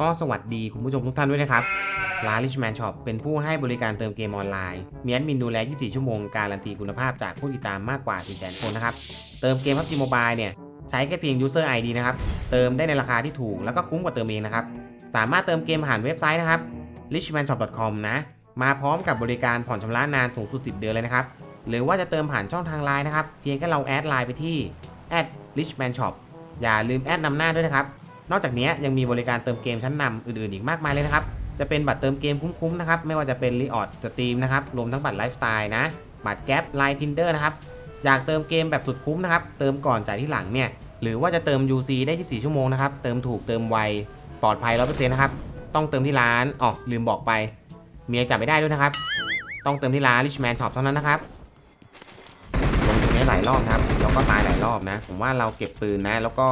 ก็สวัสดีคุณผู้ชมทุกท่านด้วยนะครับ ร้าน Richman Shop เป็นผู้ให้บริการเติมเกมออนไลน์ มีแอดมินดูแล 24 ชั่วโมง การันตีคุณภาพจากผู้ติดตามมากกว่า 400,000 คนนะครับ เติมเกม PUBG Mobile เนี่ย ใช้แค่เพียง User ID นะครับ เติมได้ในราคาที่ถูก แล้วก็คุ้มกว่าเติมเองนะครับ สามารถเติมเกมผ่านเว็บไซต์นะครับ richmanshop.com นะ มาพร้อมกับบริการผ่อนชำระนานสูงสุด 10 เดือนเลยนะครับ หรือว่าจะเติมผ่านช่องทางไลน์นะครับ เพียงแค่เราแอดไลน์ไปที่ @richmanshop อย่าลืมแอดนำหน้าด้วยนะครับ นอกจากนี้ยังมีบริการเติมเกมชั้นนำอื่นๆอีกมากมายเลยนะครับ จะเป็นบัตรเติมเกมคุ้มๆนะครับ ไม่ว่าจะเป็นรีออดสตรีมนะครับ รวมทั้งบัตรไลฟ์สไตล์นะ บัตรแก๊ปไลน์ทินเดอร์นะครับ อยากเติมเกมแบบสุดคุ้มนะครับ เติมก่อนจ่ายที่หลังเนี่ย หรือว่าจะเติม UC ได้ 24 ชั่วโมงนะครับ เติมถูกเติมไว ปลอดภัย100%นะครับ ต้องเติมที่ร้าน อ๋อ ลืมบอกไป เมียจับไม่ได้ด้วยนะครับ ต้องเติมที่ร้าน Richman Shop เท่านั้นนะครับลงตรงนี้หลายรอบนะครับ แล้วก็ตายหลายรอบนะ ผมว่าเราเก็บปืนนะ แล้วก็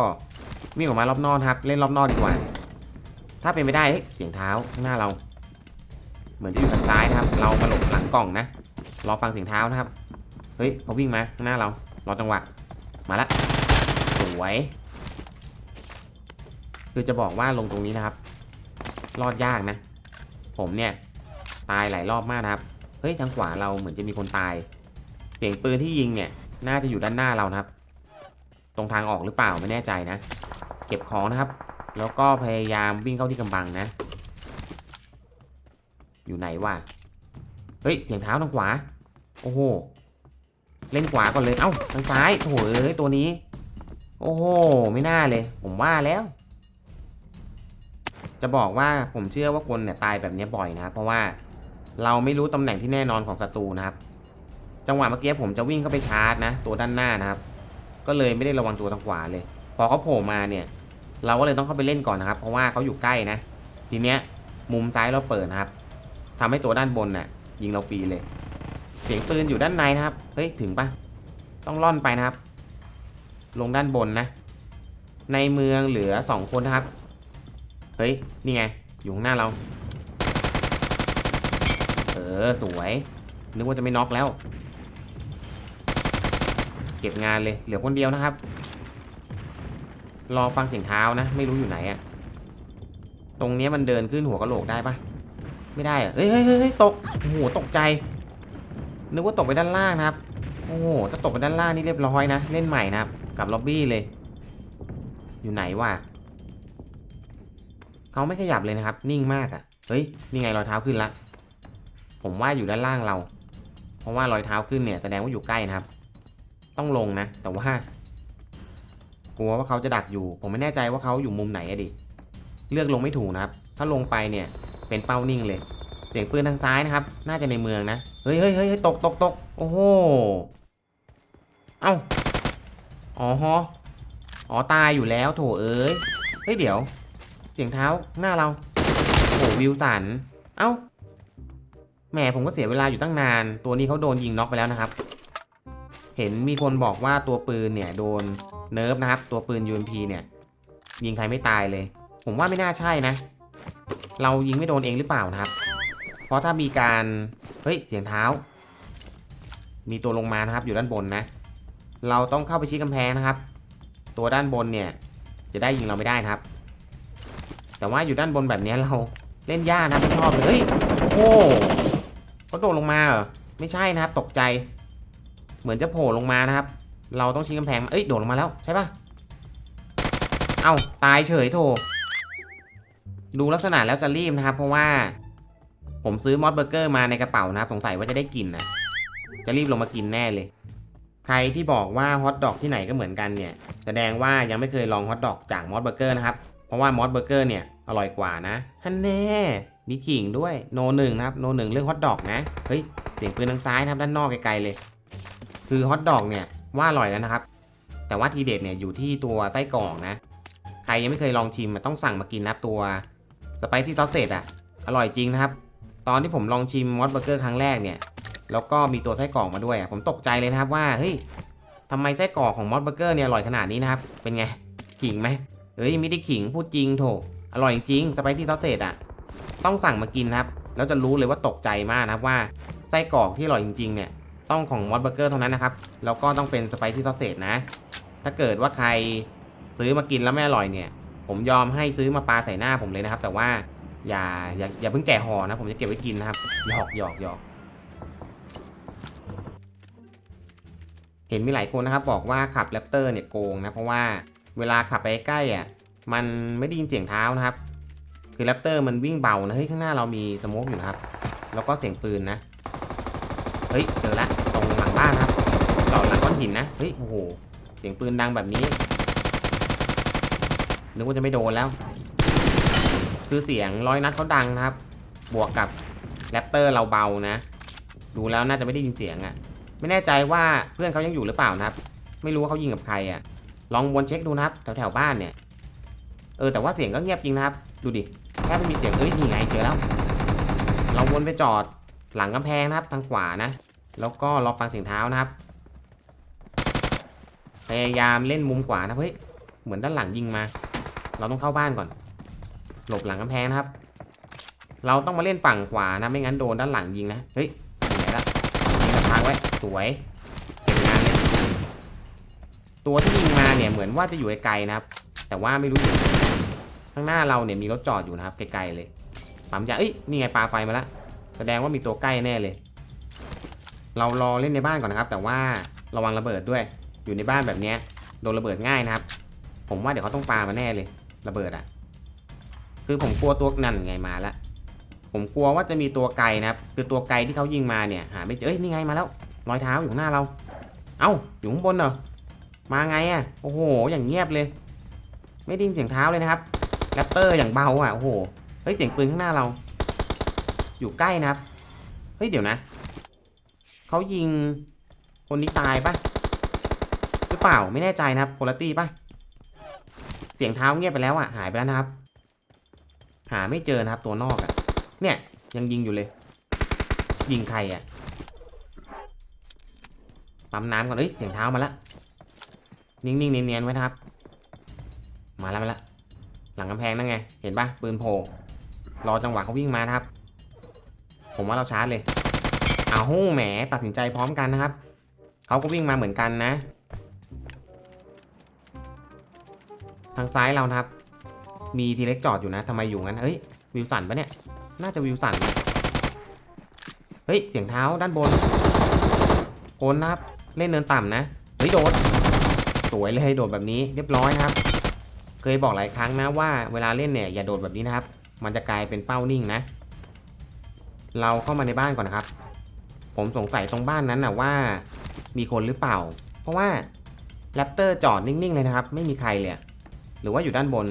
วิ่งออกมารอบนอกครับ เล่นรอบนอกดีกว่า ถ้าเป็นไม่ได้เสียงเท้าข้างหน้าเรา เหมือนจะอยู่ทางซ้ายนะครับ เรามาหลบหลังกล่องนะรอฟังเสียงเท้านะครับ เฮ้ยเขาวิ่งมาข้างหน้าเรา รอจังหวะ มาละสวยคือจะบอกว่าลงตรงนี้นะครับ รอดยากนะ ผมเนี่ยตายหลายรอบมากนะครับ เฮ้ยทางขวาเราเหมือนจะมีคนตาย เสียงปืนที่ยิงเนี่ย น่าจะอยู่ด้านหน้าเรานะครับ ตรงทางออกหรือเปล่าไม่แน่ใจนะ เก็บของนะครับ แล้วก็พยายามวิ่งเข้าที่กำบังนะ อยู่ไหนวะเฮ้ยเสียงเท้าทางขวา โอ้โห เล่นขวาก่อนเลย เอ้าทางซ้ายโถเอ้ยตัวนี้ โอ้โห ไม่น่าเลย ผมว่าแล้ว จะบอกว่าผมเชื่อว่าคนเนี่ยตายแบบนี้บ่อยนะครับ เพราะว่าเราไม่รู้ตำแหน่งที่แน่นอนของศัตรูนะครับ จังหวะเมื่อกี้ผมจะวิ่งเข้าไปชาร์จนะ ตัวด้านหน้านะครับ ก็เลยไม่ได้ระวังตัวทางขวาเลย พอเขาโผล่มาเนี่ย เราก็เลยต้องเข้าไปเล่นก่อนนะครับ เพราะว่าเขาอยู่ใกล้นะ ทีเนี้ยมุมซ้ายเราเปิดนะครับทำให้ตัวด้านบนน่ะ ยิงเราฟรีเลย เสียงปืนอยู่ด้านในนะครับ เฮ้ยถึงปะต้องล่อนไปนะครับ ลงด้านบนนะ ในเมืองเหลือสองคนนะครับ เฮ้ยนี่ไงอยู่ข้างหน้าเรา เออสวย นึกว่าจะไม่น็อกแล้ว เก็บงานเลยเหลือคนเดียวนะครับ รอฟังเสียงเท้านะ ไม่รู้อยู่ไหนอะตรงนี้มันเดินขึ้นหัวกะโหลกได้ปะไม่ได้อะเฮ้ยเฮ้ยเฮ้ยตกโอ้โหตกใจ นึกว่าตกไปด้านล่างนะครับ โอ้โหถ้าตกไปด้านล่างนี่เรียบร้อยนะ เล่นใหม่นะครับ กับล็อบบี้เลย อยู่ไหนวะเขาไม่ขยับเลยนะครับ นิ่งมากอะ่ะเฮ้ย นี่ไงรอยเท้าขึ้นละ ผมว่าอยู่ด้านล่างเรา เพราะว่ารอยเท้าขึ้นเนี่ยแสดงว่าอยู่ใกล้นะครับ ต้องลงนะ แต่ว่า กลัวว่าเขาจะดักอยู่ ผมไม่แน่ใจว่าเขาอยู่มุมไหนอะดิ เลือกลงไม่ถูกนะครับ ถ้าลงไปเนี่ยเป็นเป้านิ่งเลย เสียงปืนทางซ้ายนะครับ น่าจะในเมืองนะ เฮ้ยเฮ้ยเฮ้ยตกตกตกโอ้โห เอ้า อ๋อฮะอ๋อตายอยู่แล้วโถเอ้ย เฮ้ยเดี๋ยว เสียงเท้าหน้าเรา โอ้โหวิวสัน เอ้า แหมผมก็เสียเวลาอยู่ตั้งนาน ตัวนี้เขาโดนยิงน็อกไปแล้วนะครับ เห็นมีคนบอกว่าตัวปืนเนี่ยโดนเนิร์ฟนะครับ ตัวปืน UMP เนี่ยยิงใครไม่ตายเลย ผมว่าไม่น่าใช่นะ เรายิงไม่โดนเองหรือเปล่านะครับ เพราะถ้ามีการเฮ้ยเสียงเท้า มีตัวลงมานะครับอยู่ด้านบนนะ เราต้องเข้าไปชี้กำแพงนะครับ ตัวด้านบนเนี่ยจะได้ยิงเราไม่ได้นะครับ แต่ว่าอยู่ด้านบนแบบนี้เราเล่นยากนะไม่ชอบเลยเฮ้ยโอ้เขาโดดลงมาเหรอไม่ใช่นะครับตกใจ เหมือนจะโผล่ลงมานะครับ เราต้องชี้กำแพงเอ้ยโดดลงมาแล้วใช่ปะเอ้าตายเฉยโถดูลักษณะแล้วจะรีบนะครับ เพราะว่า ผมซื้อมอสเบอร์เกอร์มาในกระเป๋านะครับสงสัยว่าจะได้กินนะจะรีบลงมากินแน่เลย ใครที่บอกว่าฮอทดอกที่ไหนก็เหมือนกันเนี่ยแสดงว่ายังไม่เคยลองฮอทดอกจากมอสเบอร์เกอร์นะครับเพราะว่ามอสเบอร์เกอร์เนี่ยอร่อยกว่านะฮันแน่มีขิงด้วยโนหนึ่งนะครับโนหนึ่งเรื่องฮอทดอกนะเฮ้ยเสียงปืนทางซ้ายนะครับด้านนอกไกลๆเลย คือฮอทดอกเนี่ยว่าอร่อยแล้วนะครับ แต่ว่าทีเด็ดเนี่ยอยู่ที่ตัวไส้กรอกนะ ใครยังไม่เคยลองชิมต้องสั่งมากินนะตัวสไปซี่ซอสเซจอะ อร่อยจริงนะครับ ตอนที่ผมลองชิมมอสเบอร์เกอร์ครั้งแรกเนี่ย แล้วก็มีตัวไส้กรอกมาด้วย ผมตกใจเลยนะครับว่าเฮ้ยทำไมไส้กรอกของมอสเบอร์เกอร์เนี่ยอร่อยขนาดนี้นะครับ เป็นไงขิงไหมเฮ้ยไม่ได้ขิงพูดจริงโถอร่อยจริงสไปซี่ซอสเซจอะ ต้องสั่งมากินนะครับ แล้วจะรู้เลยว่าตกใจมากนะครับว่าไส้กรอกที่อร่อยจริงๆเนี่ย ต้องของมอสเบอร์เกอร์เท่านั้นนะครับ แล้วก็ต้องเป็นสไปซี่ซอสเซจนะ ถ้าเกิดว่าใครซื้อมากินแล้วไม่อร่อยเนี่ย ผมยอมให้ซื้อมาปาใส่หน้าผมเลยนะครับ แต่ว่าอย่าอย่าอย่าเพิ่งแกะห่อนะ ผมจะเก็บไว้กินนะครับ หยอกหยอกหยอกเห็นมีหลายคนนะครับ บอกว่าขับแรปเตอร์เนี่ยโกงนะ เพราะว่าเวลาขับไปใกล้อะ มันไม่ได้ยินเสียงเท้านะครับ คือแรปเตอร์มันวิ่งเบานะ เฮ้ยข้างหน้าเรามีสโมกอยู่นะครับ แล้วก็เสียงปืนนะ เฮ้ยเจอละตรงหลังบ้านครับจอดหลังก้อนหินนะเฮ้ยโอ้โหเสียงปืนดังแบบนี้นึกว่าจะไม่โดนแล้ว คือเสียงร้อยนัดเขาดังนะครับ บวกกับแรปเตอร์เราเบานะ ดูแล้วน่าจะไม่ได้ยินเสียงอะ่ะ ไม่แน่ใจว่าเพื่อนเขายังอยู่หรือเปล่านะครับ ไม่รู้ว่าเขายิงกับใครอะ่ะ ลองวนเช็คดูนะครับแถวแถวบ้านเนี่ย เออแต่ว่าเสียงก็เงียบจริงนะครับ ดูดิแค่ไม่มีเสียงเอ้ยนี่ไงเจอแล้ว เราวนไปจอด หลังกำแพงนะครับทางขวานะ แล้วก็รอฟังเสียงเท้านะครับ พยายามเล่นมุมขวานะเฮ้ยเหมือนด้านหลังยิงมา เราต้องเข้าบ้านก่อน หลบหลังกำแพงนะครับ เราต้องมาเล่นฝั่งขวานะไม่งั้นโดนด้านหลังยิงนะเฮ้ยไหนละยิงกระทางไว้สวยเก็บงานเลยตัวที่ยิงมาเนี่ยเหมือนว่าจะอยู่ไกลๆนะครับ แต่ว่าไม่รู้อยู่ข้างหน้าเราเนี่ยมีรถจอดอยู่นะครับไกลๆเลยปั๊มยาเอ้ยนี่ไงปลาไฟมาแล้ว แสดงว่ามีตัวใกล้แน่เลย เรารอเล่นในบ้านก่อนนะครับ แต่ว่าระวังระเบิดด้วย อยู่ในบ้านแบบนี้โดนระเบิดง่ายนะครับ ผมว่าเดี๋ยวเขาต้องปามาแน่เลย ระเบิดอะคือผมกลัวตัวนั่นไงมาละผมกลัวว่าจะมีตัวไกลนะครับ คือตัวไกลที่เขายิงมาเนี่ยหาไม่เจอเอ้ยนี่ไงมาแล้วรอยเท้าอยู่หน้าเรา เอ้าอยู่ข้างบนเหรอมาไงอะโอ้โห อย่างเงียบเลย ไม่ได้ยินเสียงเท้าเลยนะครับแรปเตอร์อย่างเบาอะโอ้โหเฮ้ยเสียงปืนข้างหน้าเรา อยู่ใกล้นะครับ เฮ้ย เดี๋ยวนะ เขายิงคนนี้ตายปะหรือเปล่าไม่แน่ใจนะครับคุณตี้ปะเสียงเท้าเงียบไปแล้วอะ หายไปแล้วนะครับ หาไม่เจอนะครับตัวนอกอะ เนี่ย ยังยิงอยู่เลย ยิงใครอะปั๊มน้ำก่อนเอ้ยเสียงเท้ามาแล้วนิ่งๆเนียนๆไว้นะครับ มาแล้วมาแล้วหลังกำแพงนั่นไง เห็นปะปืนโผล่รอจังหวะเขาวิ่งมานะครับ ผมว่าเราชาร์จเลยเอาหู้แหมตัดสินใจพร้อมกันนะครับเขาก็วิ่งมาเหมือนกันนะ ทางซ้ายเรานะครับ มีทีเล็กจอดอยู่นะทำไมอยู่งั้นเฮ้ยวิวสันปะเนี่ยน่าจะวิวสันนเฮ้ยเสียงเท้าด้านบนโคนนะครับเล่นเนินต่ำนะเฮ้ยโดดสวยเลยโดดแบบนี้เรียบร้อยนะครับ เคยบอกหลายครั้งนะว่าเวลาเล่นเนี่ยอย่าโดดแบบนี้นะครับ มันจะกลายเป็นเป้านิ่งนะ เราเข้ามาในบ้านก่อนนะครับ ผมสงสัยตรงบ้านนั้นนะว่ามีคนหรือเปล่า เพราะว่าแรปเตอร์จอดนิ่งๆเลยนะครับ ไม่มีใครเลยหรือว่าอยู่ด้านบน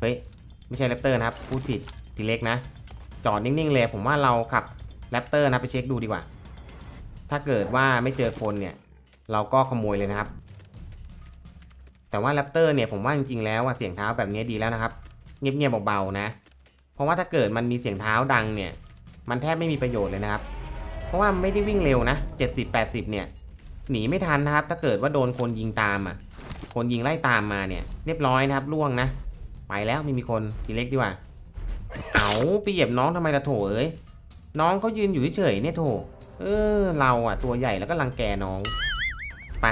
เฮ้ย ไม่ใช่แรปเตอร์นะครับ พูดผิดทีเล็กนะ จอดนิ่งๆเลย ผมว่าเราขับแรปเตอร์นะไปเช็คดูดีกว่า ถ้าเกิดว่าไม่เจอคนเนี่ย เราก็ขโมยเลยนะครับ แต่ว่าแรปเตอร์เนี่ยผมว่าจริงๆแล้วเสียงเท้าแบบนี้ดีแล้วนะครับ เงียบๆเบาๆนะ เพราะว่าถ้าเกิดมันมีเสียงเท้าดังเนี่ย มันแทบไม่มีประโยชน์เลยนะครับ เพราะว่าไม่ได้วิ่งเร็วนะ 70-80 เนี่ย หนีไม่ทันนะครับ ถ้าเกิดว่าโดนคนยิงตามอะ คนยิงไล่ตามมาเนี่ย เรียบร้อยนะครับล่วงนะ ไปแล้วไม่มีคนทีเล็กดีกว่า เอาไปเหยียบน้องทำไมละโถเอ้ย น้องเขายืนอยู่เฉยๆเนี่ยโถ เออ เราอะตัวใหญ่แล้วก็รังแกน้อง ไป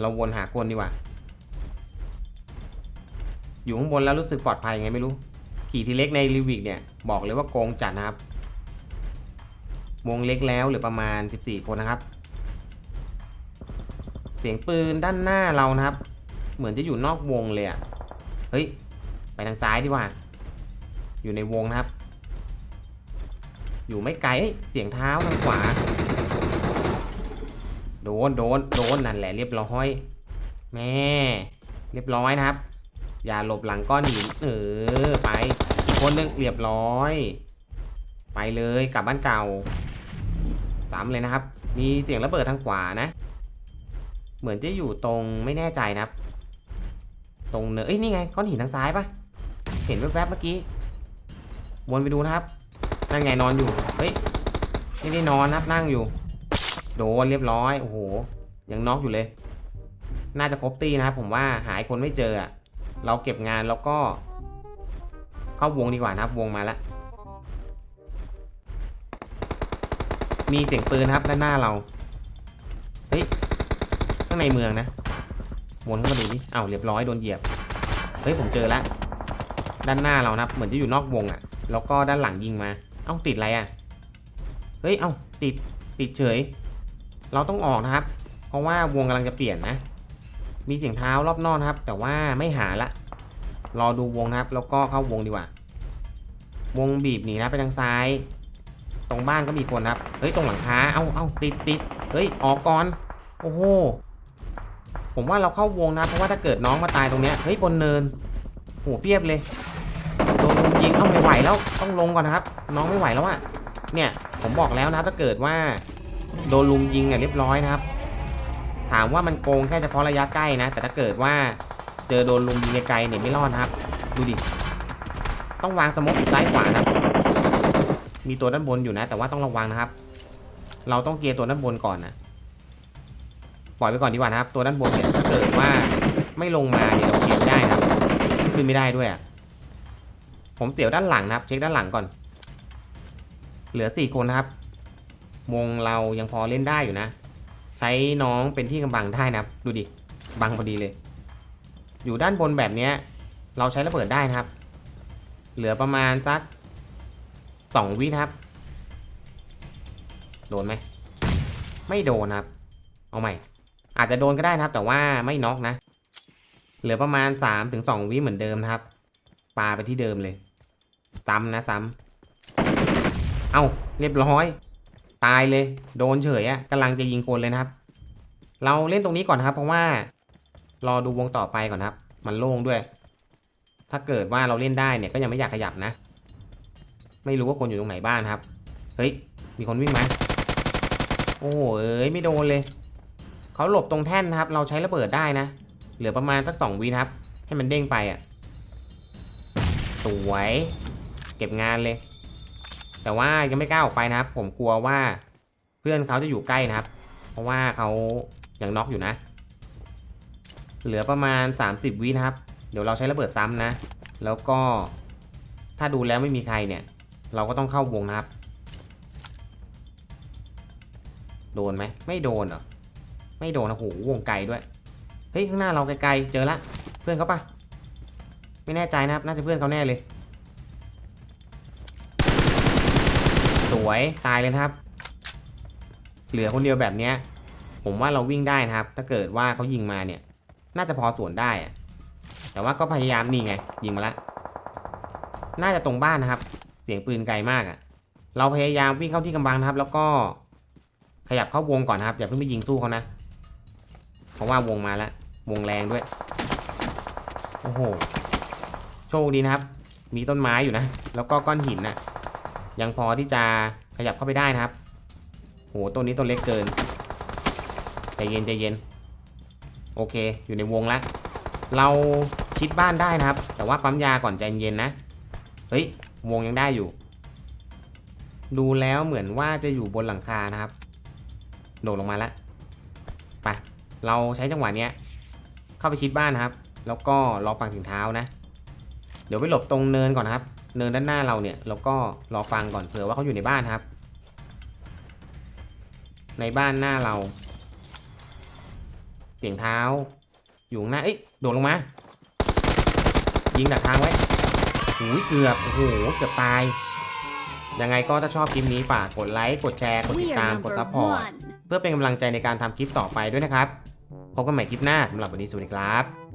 เราวนหาคนดีกว่า อยู่ข้างบนแล้วรู้สึกปลอดภัยไงไม่รู้ ขี่ทีเล็กในลิวิกเนี่ย บอกเลยว่าโกงจัดนะครับ วงเล็กแล้วเหรือประมาณ 14 คนนะครับ เสียงปืนด้านหน้าเรานะครับ เหมือนจะอยู่นอกวงเลยอะ่ะเฮ้ย ไปทางซ้ายดีกว่า อยู่ในวงนะครับ อยู่ไม่ไกลเสียงเท้าทางขวา โดน โดน โดน นั่นแหละเรียบร้อย แม่ เรียบร้อยนะครับ อย่าหลบหลังก้อนหินเออ ไป คนนึงเรียบร้อย ไปเลยกลับบ้านเก่า สามเลยนะครับ มีเสียงระเบิดทางขวานะ เหมือนจะอยู่ตรงไม่แน่ใจนะครับ ตรงเนยเอ้ยนี่ไงก้อนหินทางซ้ายปะเห็นแวบๆเมื่อกี้ วนไปดูนะครับ นั่นไงนอนอยู่ เฮ้ยไม่ได้นอนนะครับนั่งอยู่ โดนเรียบร้อย โอ้โห ยังน็อกอยู่เลย น่าจะครบตีนะครับผมว่าหายคนไม่เจออะเราเก็บงานแล้วก็ เข้าวงดีกว่านะครับวงมาแล้ว มีเสียงปืนครับด้านหน้าเรา เฮ้ย ข้างในเมืองนะวนเข้ามาดูดิอ้าวเรียบร้อยโดนเหยียบ เฮ้ยผมเจอแล้ว ด้านหน้าเรานะครับเหมือนจะอยู่นอกวงอะ่ะ แล้วก็ด้านหลังยิงมา เอ้าติดอะไรอะ่ะ เฮ้ย เอ้าติด ติดเฉย เราต้องออกนะครับ เพราะว่าวงกำลังจะเปลี่ยนนะ มีเสียงเท้ารอบนอกนครับ แต่ว่าไม่หาละ รอดูวงนะครับ แล้วก็เข้าวงดีกว่า วงบีบหนีนะไปทางซ้าย ตรงบ้านก็มีคนครับ เฮ้ย ตรงหลังคา เอาเอาติดติดเฮ้ย ออกก่อน โอ้โห ผมว่าเราเข้าวงนะ เพราะว่าถ้าเกิดน้องมาตายตรงเนี้ย เฮ้ย บนเนินโหเปียบเลย โดนลุมยิง เอ้าไม่ไหวแล้ว ต้องลงก่อนนะครับ น้องไม่ไหวแล้วอะเนี่ย ผมบอกแล้วนะ ถ้าเกิดว่า โดนลุมยิงอะเรียบร้อยนะครับ ถามว่ามันโกงแค่เฉพาะระยะใกล้นะ แต่ถ้าเกิดว่าเจอโดนลุมยิงไกลๆเนี่ยไม่รอดนะครับ ดูดิ ต้องวางสโมกซ้ายขวานะ มีตัวด้านบนอยู่นะ แต่ว่าต้องระวังนะครับ เราต้องเกียร์ตัวด้านบนก่อนนะปล่อยไปก่อนดีกว่านะครับ ตัวด้านบนเนี่ยถ้าเกิดว่าไม่ลงมาเนี่ยเราเกียร์ได้ครับขึ้นไม่ได้ด้วยผมเสียวด้านหลังนะครับ เช็คด้านหลังก่อน เหลือสี่คนนะครับวงเรายังพอเล่นได้อยู่นะ ใช้น้องเป็นที่กำบังได้นะครับ ดูดิบังพอดีเลย อยู่ด้านบนแบบเนี้ยเราใช้ระเบิดได้นะครับ เหลือประมาณสัก สองวินะครับ โดนไหม ไม่โดนครับ เอาใหม่ อาจจะโดนก็ได้นะครับ แต่ว่าไม่น็อกนะ เหลือประมาณสามถึงสองวิเหมือนเดิมนะครับ ปาไปที่เดิมเลย ซ้ำนะซ้ำ เอาเรียบร้อย ตายเลย โดนเฉยอะกำลังจะยิงคนเลยนะครับ เราเล่นตรงนี้ก่อนนะครับ เพราะว่า รอดูวงต่อไปก่อนนครับ มันโล่งด้วย ถ้าเกิดว่าเราเล่นได้เนี่ยก็ยังไม่อยากขยับนะ ไม่รู้ว่าคนอยู่ตรงไหนบ้านครับ เฮ้ย มีคนวิ่งไหมโอ้โหเอ้ยไม่โดนเลย เขาหลบตรงแท่นนะครับ เราใช้ระเบิดได้นะ เหลือประมาณสักสองวินครับ ให้มันเด้งไปอะ สวย เก็บงานเลย แต่ว่ายังไม่กล้าออกไปนะครับ ผมกลัวว่า เพื่อนเขาจะอยู่ใกล้นะครับ เพราะว่าเขายังน็อกอยู่นะ เหลือประมาณ 30 วินะครับ เดี๋ยวเราใช้ระเบิดซ้ำนะ แล้วก็ถ้าดูแล้วไม่มีใครเนี่ย เราก็ต้องเข้าวงนะครับ โดนไหมไม่โดนเหรอไม่โดนนะโหวงไกลด้วยเฮ้ยข้างหน้าเราไกลๆเจอละเพื่อนเขาปะไม่แน่ใจนะครับน่าจะเพื่อนเขาแน่เลย สวยตายเลยนะครับ เหลือคนเดียวแบบเนี้ย ผมว่าเราวิ่งได้นะครับ ถ้าเกิดว่าเขายิงมาเนี่ย น่าจะพอสวนได้อะแต่ว่าก็พยายามนี่ไง ยิงมาละน่าจะตรงบ้านนะครับ สียงปืนไกลมากอะ่ะ เราพยายามวิ่งเข้าที่กำบังนะครับ แล้วก็ขยับเข้าวงก่อนนะครับอย่าเพิ่งไปยิงสู้เขานะเพราะว่าวงมาแล้ววงแรงด้วยโอ้โหโชคดีนะครับ มีต้นไม้อยู่นะ แล้วก็ก้อนหินนะยังพอที่จะขยับเข้าไปได้นะครับโหต้นนี้ต้นเล็กเกินใจเย็นใจเย็น โอเค อยู่ในวงแล้วเราชิดบ้านได้นะครับ แต่ว่าปั๊มยาก่อนใจเย็นนะ เฮ้ย วงยังได้อยู่ ดูแล้วเหมือนว่าจะอยู่บนหลังคานะครับ โดดลงมาแล้วไปเราใช้จังหวะเนี้ย เข้าไปชิดบ้านนะครับ แล้วก็รอฟังเสียงเท้านะ เดี๋ยวไปหลบตรงเนินก่อนนะครับ เนินด้านหน้าเราเนี่ยแล้วก็รอฟังก่อนเผื่อว่าเขาอยู่ในบ้านครับ ในบ้านหน้าเรา เสียงเท้า อยู่ข้างหน้าเอ้ยโดดลงมา ยิงดักทางไว้ หูยเกือบ โอ้โห เกือบตาย ยังไงก็ถ้าชอบคลิปนี้ฝากกดไลค์ กดแชร์ กดติด We ตาม are กด number ซัพพอร์ต one. เพื่อเป็นกำลังใจในการทำคลิปต่อไปด้วยนะครับ พบกันใหม่คลิปหน้าสำหรับวันนี้สวัสดีครับ